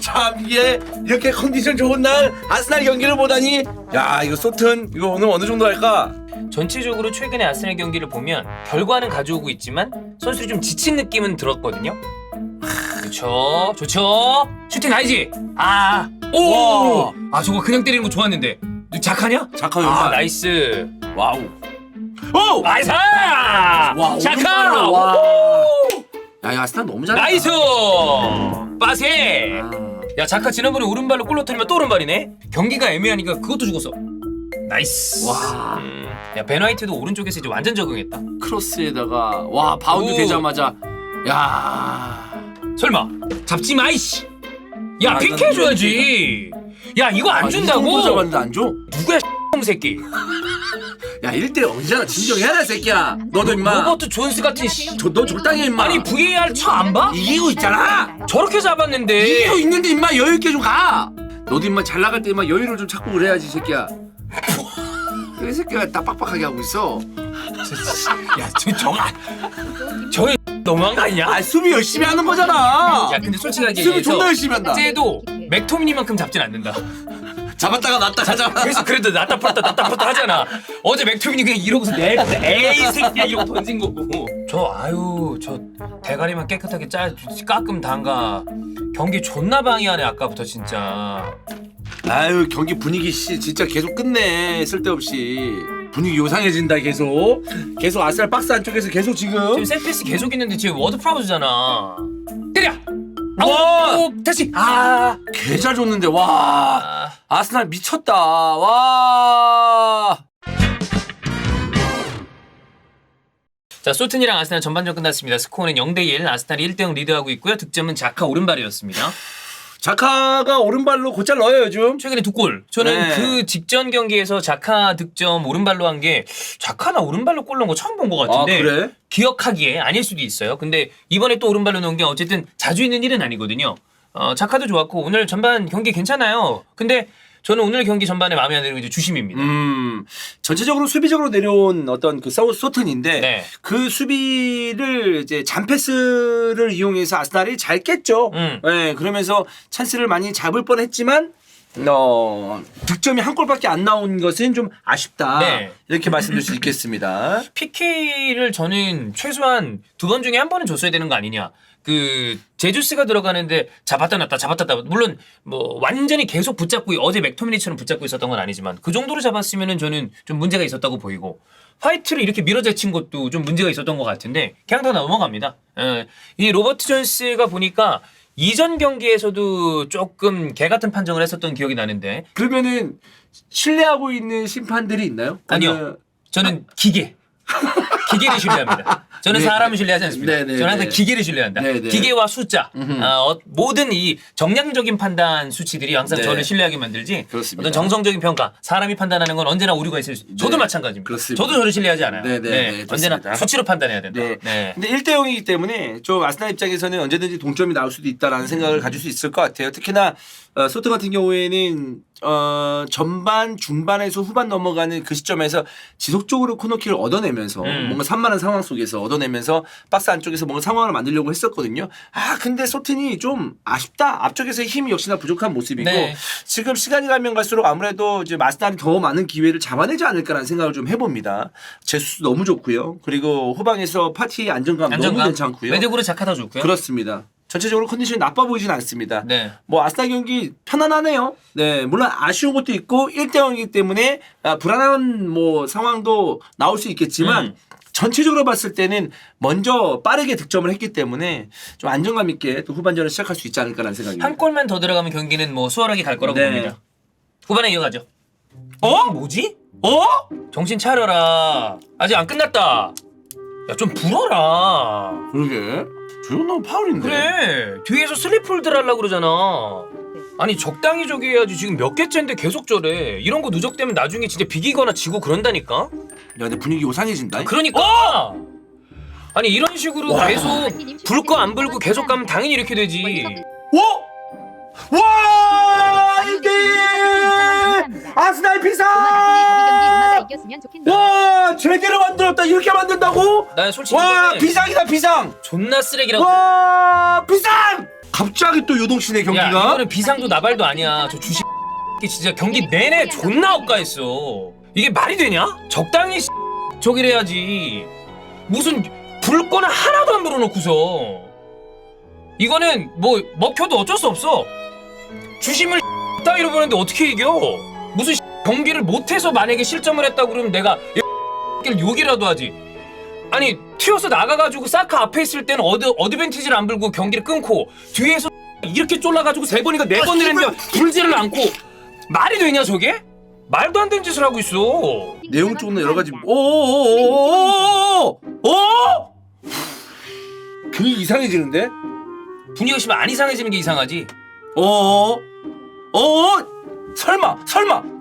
참 이게 이렇게 컨디션 좋은 날 아스날 경기를 보다니 야 이거 소튼 이거 오늘 어느 정도 할까? 전체적으로 최근에 아스날 경기를 보면 결과는 가져오고 있지만 선수들이 좀 지친 느낌은 들었거든요. 좋죠, 좋죠. 슈팅 아니지? 아, 오, 아 저거 그냥 때리는 거 좋았는데. 너 작하냐? 작하 아, 나이스. 와우 오! 나이스! 와! 오른발로, 와. 오! 야 이거 아스날 너무 잘한다 나이스! 빠세! 아. 야 자카 지난번에 오른발로 골 넣더니만 또 오른발이네? 경기가 애매하니까 그것도 죽었어. 나이스. 와. 음, 야 베나이트도 오른쪽에서 이제 완전 적응했다. 크로스에다가 와 바운드 오. 되자마자 야 설마 잡지 마 이씨. 야 아, 이건 줘야지. 야 이거 안 아, 준다고? 잡았는데 안 줘? 누구야 놈 새끼. 야 1대 0이잖아 진정해라 이 새끼야 너도 임마 로버트 존스 같은 씨. 저, 너 적당히 해, 임마 아니 VAR 쳐안 봐? 이기고 있잖아 저렇게 잡았는데. 이기고 있는데 임마 여유 있게 좀가 너도 임마 잘 나갈 때 임마 여유를 좀 찾고 그래야지 이 새끼야 이 새끼가 딱 빡빡하게 하고 있어 야저 저거 저게 너무한 거 아니야? 아 수비 열심히 하는 거잖아 야 근데 솔직하게 수비 얘기해서 존나 열심히 한다 쟤도 맥토미니만큼 잡진 않는다. 잡았다가 놨다가 잡아 그래서 그래도 낫다 풀었다 낫다 풀었다 하잖아. 어제 맥토미니 그냥 이러고서 내가 에이 새끼야 이러고 던진 거고. 저 아유 저 대가리만 깨끗하게 짜 깎음 담가 경기 존나 방해하네 아까부터 진짜. 아유 경기 분위기 씨 진짜 계속 끝내 쓸데없이 분위기 요상해진다 계속 계속 아스날 박스 안쪽에서 계속 지금 지금 세트피스 계속 있는데 지금 워드 프라우즈잖아. 때려. 와! 아우 다시 아. 개 잘 줬는데 와 아. 아스날 미쳤다 와 자 소튼이랑 아스날 전반전 끝났습니다. 스코어는 0대 1 아스날이 1대0 리드하고 있고요. 득점은 자카 오른발이었습니다. 자카가 오른발로 곧잘 넣어요 요즘 최근에 두 골. 저는 네. 그 직전 경기에서 자카 득점 오른발로 한 게 자카나 오른발로 골 넣은 거 처음 본것아 같은데 그래? 기억하기에 아닐 수도 있어요. 근데 이번에 또 오른발로 넣은 게 어쨌든 자주 있는 일은 아니거든요. 어, 자카도 좋았고 오늘 전반 경기 괜찮아요. 근데 저는 오늘 경기 전반에 마음에 안 드는 게 이제 주심입니다. 음 전체적으로 수비적으로 내려온 어떤 그 사우 소튼인데 네. 그 수비를 이제 잔패스를 이용해서 아스날이 잘 깼죠. 음. 네, 그러면서 찬스를 많이 잡을 뻔했지만 어, 득점이 한 골밖에 안 나온 것은 좀 아쉽다. 네. 이렇게 말씀드릴 수 있겠습니다. PK를 저는 최소한 두 번 중에 한 번은 줬어야 되는 거 아니냐. 그 제주스가 들어가는데 잡았다 놨다 잡았다 놨다 물론 뭐 완전히 계속 붙잡고 어제 맥토미니처럼 붙잡고 있었던 건 아니지만 그 정도로 잡았으면은 저는 좀 문제가 있었다고 보이고 화이트를 이렇게 밀어제친 것도 좀 문제가 있었던 것 같은데 그냥 다 넘어갑니다. 예. 이 로버트 존스가 보니까 이전 경기에서도 조금 개 같은 판정을 했었던 기억이 나는데 그러면은 신뢰하고 있는 심판들이 있나요? 아니요. 저는 기계. 기계를 신뢰합니다. 저는 네. 사람을 신뢰하지 않습니다. 네, 네, 저는 항상 네. 기계를 신뢰한다. 네, 네. 기계와 숫자. 아, 어, 모든 이 정량적인 판단 수치들이 항상 네. 저를 신뢰하게 만들지. 그렇습니다. 어떤 정성적인 평가, 사람이 판단하는 건 언제나 오류가 있을 수. 저도 네. 마찬가지입니다. 그렇습니다. 저도 저를 신뢰하지 않아요. 네, 네, 네, 언제나 좋습니다. 수치로 판단해야 된다. 네. 네. 근데 1대 0이기 때문에 좀 아스날 입장에서는 언제든지 동점이 나올 수도 있다라는 생각을 가질 수 있을 것 같아요. 특히나 어, 소트 같은 경우에는 어, 전반 중반에서 후반 넘어가는 그 시점에서 지속적으로 코너킥을 얻어내면서 음. 뭔가 산만한 상황 속에서 얻어내면서 박스 안쪽에서 뭔가 상황을 만들려고 했었거든요. 아 근데 소튼이 좀 아쉽다. 앞쪽에서의 힘이 역시나 부족한 모습이고 네. 지금 시간이 가면 갈수록 아무래도 이제 마스날이 더 많은 기회를 잡아내지 않을까라는 생각을 좀 해봅니다. 제수스 너무 좋고요. 그리고 후방에서 파티의 안정감, 너무 안정감. 괜찮고요. 매듭으로 작하다 좋고요. 그렇습니다. 전체적으로 컨디션이 나빠 보이진 않습니다. 네. 뭐 아스날 경기 편안하네요. 네, 물론 아쉬운 것도 있고 1대 0이기 때문에 아, 불안한 뭐 상황도 나올 수 있겠지만 음. 전체적으로 봤을 때는 먼저 빠르게 득점을 했기 때문에 좀 안정감 있게 또 후반전을 시작할 수 있지 않을까라는 생각입니다. 한 골만 더 들어가면 경기는 뭐 수월하게 갈 거라고 네. 봅니다. 후반에 이어가죠. 어? 뭐지? 어? 정신 차려라. 아직 안 끝났다. 야, 좀 불어라. 그러게. 조용 너무 파울인데. 그래. 뒤에서 슬리폴드 하려고 그러잖아. 아니, 적당히 저기 해야지. 지금 몇 개째인데 계속 저래. 이런 거 누적되면 나중에 진짜 비기거나 지고 그런다니까? 야, 근데 분위기 요상해진다. 그러니까! 아니, 이런 식으로 와. 계속 불 거 안 불고 계속 가면 당연히 이렇게 되지. 와! 와! 이게 아스날 비상! 와! 제대로 만들었다. 이렇게 만든다고? 난 솔직히 와! 이거는 비상이다, 비상! 존나 쓰레기라고. 와! 비상! 갑자기 또 요동치네 야 경기가. 이거는 비상도 나발도 아니야. 저 주식 진짜 경기 내내 존나 엇가했어. 이게 말이 되냐? 적당히 저기를 해야지. 무슨 불거는 하나도 안 불어놓고서 이거는 뭐 먹혀도 어쩔 수 없어. 주심을 따위로 보는데 어떻게 이겨? 경기를 못해서 만약에 실점을 했다 그러면 내가 를 욕이라도 하지. 아니 튀어서 나가가지고 사카 앞에 있을 때는 어드 어드밴티지를 안 불고 경기를 끊고 뒤에서 이렇게 쫄라가지고 세 번이가 네 번을 했는데 불지를 않고 말이 되냐 저게? 말도 안 되는 짓을 하고 있어. 내용 쪽은 여러 가지. 오오오오오오오. 괜히 이상해지는데? 분위기가 심면 안 이상해지는 게 이상하지. 어? 어? 설마? 설마?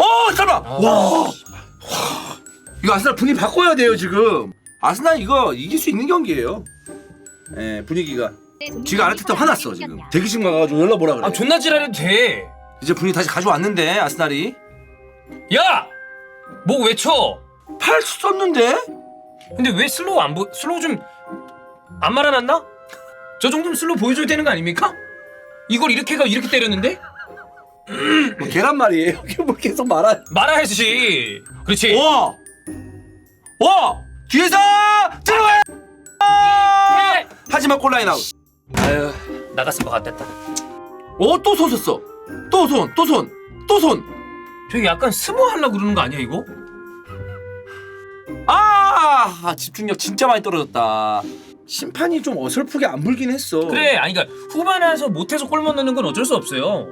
어? 설마? 와. 이거 아스날 분위기 바꿔야 돼요 지금. 아스날 이거 이길 수 있는 경기예요. 예, 분위기가. 지가 아르테타 화났어 지금. 대기실 가가지고 연락 뭐라 그래. 아 존나 지랄해도 돼. 이제 분위기 다시 가져왔는데 아스날이. 야! 뭐 외쳐? 팔 썼는데? 근데 왜 슬로우 안 보? 슬로우 좀 안 말아놨나? 저 정도면 슬로우 보여줘야 되는 거 아닙니까? 이걸 이렇게 가 이렇게 때렸는데 뭐 계란말이에요. 이게 뭐 계속 말아. 말아야지. 그렇지. 와! 와! 뒤에서 들어가! 해! 하지만 골라인 아웃. 아유 나갔을 것 같았다. 어, 또 손 썼어. 또 손, 또 손, 또 손. 저기 약간 스모 하려고 그러는 거 아니야 이거? 아, 아, 집중력 진짜 많이 떨어졌다. 심판이 좀 어설프게 안 불긴 했어. 그래 아니 그러니까 후반에 와서 못해서 골 못 넣는 건 어쩔 수 없어요.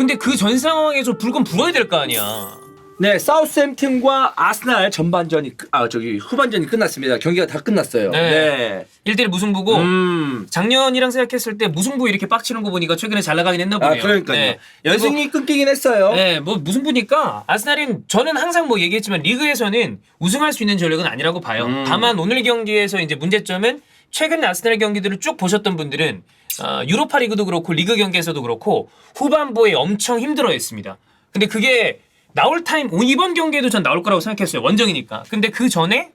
근데 그 전 상황에서 불건 불어야 될 거 아니야. 네, 사우스햄튼과 아스날 전반전이 끝- 아 저기 후반전이 끝났습니다. 경기가 다 끝났어요. 네. 1대1 무승부고 음. 작년이랑 생각했을 때 무승부 이렇게 빡치는 거 보니까 최근에 잘 나가긴 했나 아, 보네요. 그러니까요. 네. 연승이 끊기긴 했어요. 네, 뭐 무승부니까 아스날은 저는 항상 뭐 얘기했지만 리그에서는 우승할 수 있는 전력은 아니라고 봐요. 음. 다만 오늘 경기에서 이제 문제점은 최근 아스날 경기들을 쭉 보셨던 분들은 어, 유로파 리그도 그렇고 리그 경기에서도 그렇고 후반부에 엄청 힘들어했습니다. 근데 그게 나올 타임 오, 이번 경기에도 전 나올 거라고 생각했어요. 원정이니까. 근데 그 전에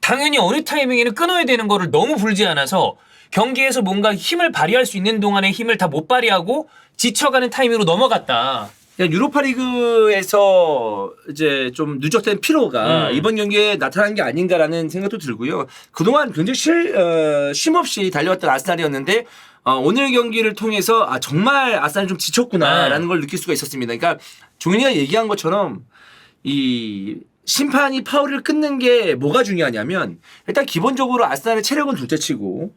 당연히 어느 타이밍에는 끊어야 되는 거를 너무 불지 않아서 경기에서 뭔가 힘을 발휘할 수 있는 동안에 힘을 다 못 발휘하고 지쳐가는 타이밍으로 넘어갔다. 그냥 유로파 리그에서 이제 좀 누적된 피로가 음. 이번 경기에 나타난 게 아닌가라는 생각도 들고요. 그동안 굉장히 쉴, 어, 쉼없이 달려왔던 아스날이었는데 어, 오늘 경기를 통해서 아 정말 아스날이 좀 지쳤구나라는 네. 걸 느낄 수가 있었습니다. 그러니까 종인이가 얘기한 것처럼 이 심판이 파울을 끊는 게 뭐가 중요하냐면 일단 기본적으로 아스날의 체력은 둘째치고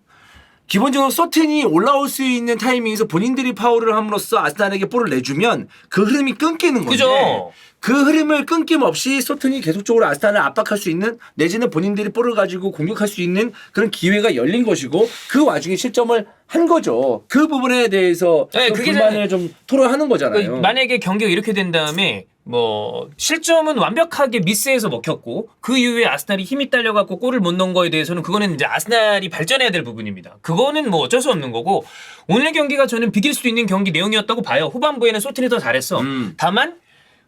기본적으로 소텐이 올라올 수 있는 타이밍에서 본인들이 파울을 함으로써 아스날에게 볼을 내주면 그 흐름이 끊기는 건데 그죠? 그 흐름을 끊김없이 소튼이 계속적으로 아스날을 압박할 수 있는 내지는 본인들이 볼을 가지고 공격할 수 있는 그런 기회가 열린 것이고 그 와중에 실점을 한 거죠. 그 부분에 대해서 네, 좀 그게 불만을 좀 토로하는 거잖아요. 그 만약에 경기가 이렇게 된 다음에 뭐 실점은 완벽하게 미스해서 먹혔고 그 이후에 아스날이 힘이 딸려갖고 골을 못 넣은 거에 대해서는 그거는 이제 아스날이 발전해야 될 부분입니다. 그거는 뭐 어쩔 수 없는 거고 오늘 경기가 저는 비길 수도 있는 경기 내용이었다고 봐요. 후반부에는 소틴이 더 잘했어. 음. 다만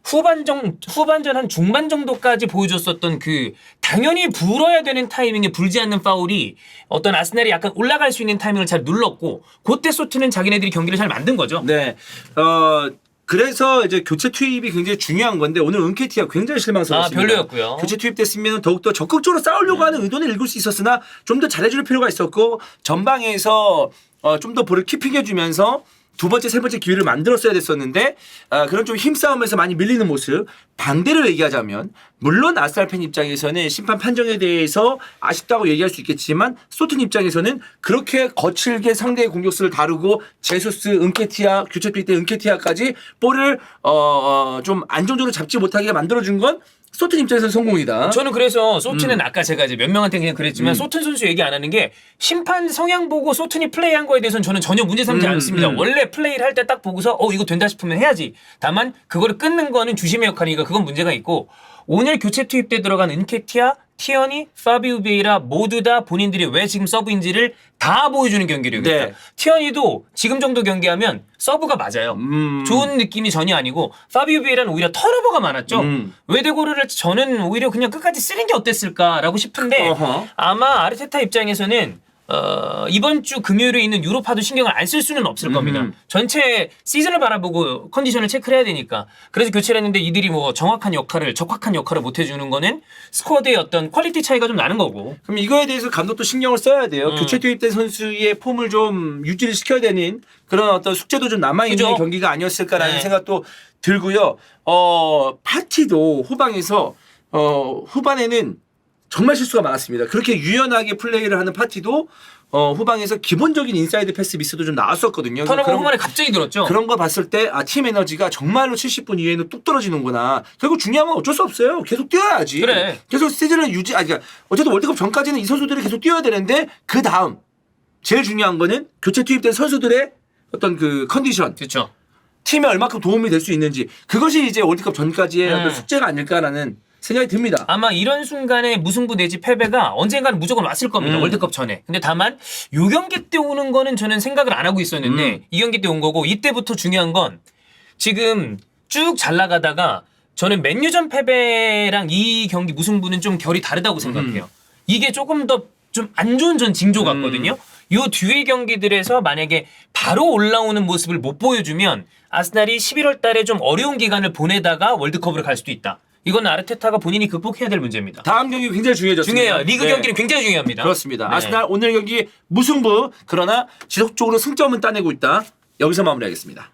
후반정 후반전 한 중반 정도까지 보여줬었던 그 당연히 불어야 되는 타이밍에 불지 않는 파울이 어떤 아스날이 약간 올라갈 수 있는 타이밍을 잘 눌렀고 그때 소트는 자기네들이 경기를 잘 만든 거죠. 네. 어 그래서 이제 교체 투입이 굉장히 중요한 건데 오늘 은케티가 굉장히 실망스러웠습니다. 아, 별로였고요. 교체 투입됐으면 더욱더 적극적으로 싸우려고 하는 의도는 읽을 수 있었으나 좀 더 잘해줄 필요가 있었고 전방에서 어, 좀 더 볼을 키핑해주면서 두 번째, 세 번째 기회를 만들었어야 됐었는데 아, 그런 좀 힘싸움에서 많이 밀리는 모습 반대로 얘기하자면 물론 아스날 팬 입장에서는 심판 판정에 대해서 아쉽다고 얘기할 수 있겠지만 소튼 입장에서는 그렇게 거칠게 상대의 공격수를 다루고 제수스, 은케티아, 교체 투입 때 은케티아까지 볼을 어, 어, 좀 안정적으로 잡지 못하게 만들어준 건 소튼 입장에서는 성공이다. 저는 그래서 음. 소튼은 아까 제가 이제 몇 명한테 그냥 그랬지만 소튼 선수 얘기 안 하는 게 심판 성향 보고 소튼이 플레이한 거에 대해서는 저는 전혀 문제 삼지 음, 않습니다. 음. 원래 플레이를 할 때 딱 보고서 어 이거 된다 싶으면 해야지. 다만 그거를 끊는 거는 주심의 역할이니까 그건 문제가 있고 오늘 교체 투입 때 들어간 은케티아, 티어니, 파비우 베이라 모두 다 본인들이 왜 지금 서브인지를 다 보여주는 경기력이었다. 네. 티어니도 지금 정도 경기하면 서브가 맞아요. 음. 좋은 느낌이 전혀 아니고 파비우 베이라는 오히려 턴오버가 많았죠. 음. 외대고르를 저는 오히려 그냥 끝까지 쓰는 게 어땠을까라고 싶은데 어허. 아마 아르테타 입장에서는 어, 이번 주 금요일에 있는 유로파도 신경을 안 쓸 수는 없을 겁니다. 음. 전체 시즌을 바라보고 컨디션을 체크를 해야 되니까. 그래서 교체를 했는데 이들이 뭐 정확한 역할을, 적확한 역할을 못 해주는 거는 스쿼드의 어떤 퀄리티 차이가 좀 나는 거고. 그럼 이거에 대해서 감독도 신경을 써야 돼요. 음. 교체 투입된 선수의 폼을 좀 유지를 시켜야 되는 그런 어떤 숙제도 좀 남아 있는 그죠? 경기가 아니었을까라는 네. 생각도 들고요. 어 파티도 후방에서 어 후반에는 정말 실수가 많았습니다. 그렇게 유연하게 플레이를 하는 파티도 어 후방에서 기본적인 인사이드 패스 미스도 좀 나왔었거든요. 턴오버 그런- 후반에 갑자기 들었죠. 그런 거 봤을 때, 아, 팀 에너지가 정말로 70분 이후에는 뚝 떨어지는구나. 결국 중요한 건 어쩔 수 없어요. 계속 뛰어야지. 그래. 계속 시즌을 유지, 아, 그러니까 어쨌든 월드컵 전까지는 이 선수들이 계속 뛰어야 되는데, 그 다음, 제일 중요한 거는 교체 투입된 선수들의 어떤 그 컨디션, 그렇죠. 팀에 얼마큼 도움이 될 수 있는지, 그것이 이제 월드컵 전까지의 음. 어떤 숙제가 아닐까라는 생각이 듭니다. 아마 이런 순간에 무승부 내지 패배가 언젠가는 무조건 왔을 겁니다. 음. 월드컵 전에. 근데 다만 요 경기 때 오는 거는 저는 생각을 안 하고 있었는데 음. 이 경기 때 온 거고 이때부터 중요한 건 지금 쭉 잘 나가다가 저는 맨유전 패배랑 이 경기 무승부는 좀 결이 다르다고 생각해요. 이게 조금 더 좀 안 좋은 전 징조 같거든요. 요 뒤의 경기들에서 만약에 바로 올라오는 모습을 못 보여주면 아스날이 11월 달에 좀 어려운 기간을 보내다가 월드컵으로 갈 수도 있다. 이건 아르테타가 본인이 극복해야 될 문제입니다. 다음 경기 굉장히 중요해졌습니다. 중요해요. 리그 네. 경기는 굉장히 중요합니다. 그렇습니다. 네. 아스날 오늘 경기 무승부, 그러나 지속적으로 승점은 따내고 있다. 여기서 마무리하겠습니다.